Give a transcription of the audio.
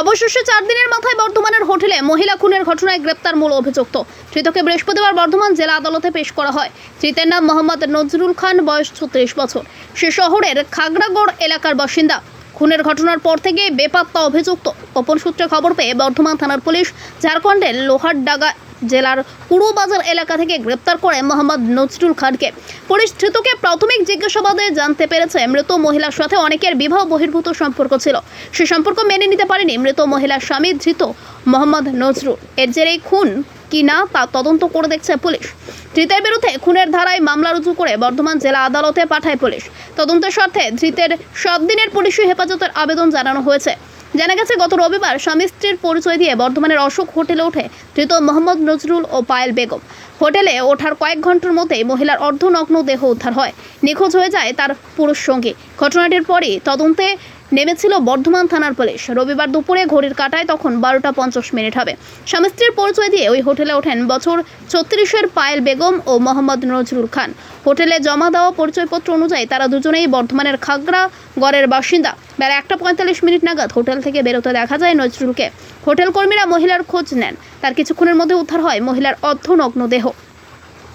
অবশেষে চার দিনের মাথায় বর্ধমানের হোটেলে মহিলা খুনের ঘটনায় গ্রেপ্তার মূল অভিযুক্ত। ধৃতকে বৃহস্পতিবার বর্ধমান জেলা আদালতে পেশ করা হয়। ধৃতের নাম মোহাম্মদ নজরুল খান, বয়স ছত্রিশ বছর। সে শহরের খাগড়াগড় এলাকার বাসিন্দা। খুনের ঘটনার পর থেকে বেপাত্তা অভিযুক্ত। গোপন সূত্রে খবর পেয়ে বর্ধমান থানার পুলিশ ঝাড়খণ্ডের লোহারডাঙ্গা জেলার পুরোবাজার এলাকা থেকে গ্রেপ্তার করে মোহাম্মদ নজরুল খানকে। পুলিশ ধৃতকে প্রাথমিক জিজ্ঞাসাবাদে জানতে পেরেছে মৃত মহিলার সাথে অনেকের বিবাহ বহির্ভূত সম্পর্ক ছিল। সে সম্পর্ক মেনে নিতে পারেনি মৃত মহিলার স্বামী ধৃত মোহাম্মদ নজরুল। এর জেরেই খুন কি না তা তদন্ত করে দেখছে পুলিশ। ধৃতের বিরুদ্ধে খুনের ধারায় মামলা রুজু করে বর্ধমান জেলা আদালতে পাঠায় পুলিশ। তদন্তের স্বার্থে ধৃতের সাত দিনের পুলিশি হেফাজতের আবেদন জানানো হয়েছে। জানা গেছে, গত রবিবার স্বামী স্ত্রীর পরিচয় দিয়ে বর্ধমানের অশোক হোটেলে ওঠে ধৃত মোহাম্মদ নজরুল ও পায়েল বেগম। হোটেলে ওঠার কয়েক ঘণ্টার মধ্যেই মহিলার অর্ধনগ্ন দেহ উদ্ধার হয়। নিখোঁজ হয়ে যায় তার পুরুষ সঙ্গী। ঘটনাটির পরই তদন্তে নেমেছিল বর্ধমান থানার পুলিশ। রবিবার দুপুরে ঘড়ির কাটায় তখন বারোটা পঞ্চাশ মিনিট হবে। স্বামী স্ত্রীর পরিচয় দিয়ে ওই হোটেলে ওঠেন বছর ছত্রিশের পায়েল বেগম ও মোহাম্মদ নজরুল খান। হোটেলে জমা দেওয়া পরিচয়পত্র অনুযায়ী তারা দুজনেই বর্ধমানের খাগড়া গড়ের বাসিন্দা। বেলা একটা পঁয়তাল্লিশ মিনিট নাগাদ হোটেল থেকে বেরোতে দেখা যায় নজরুলকে। হোটেল কর্মীরা মহিলার খোঁজ নেন। তার কিছুক্ষণের মধ্যে উদ্ধার হয় মহিলার অর্ধনগ্ন দেহ।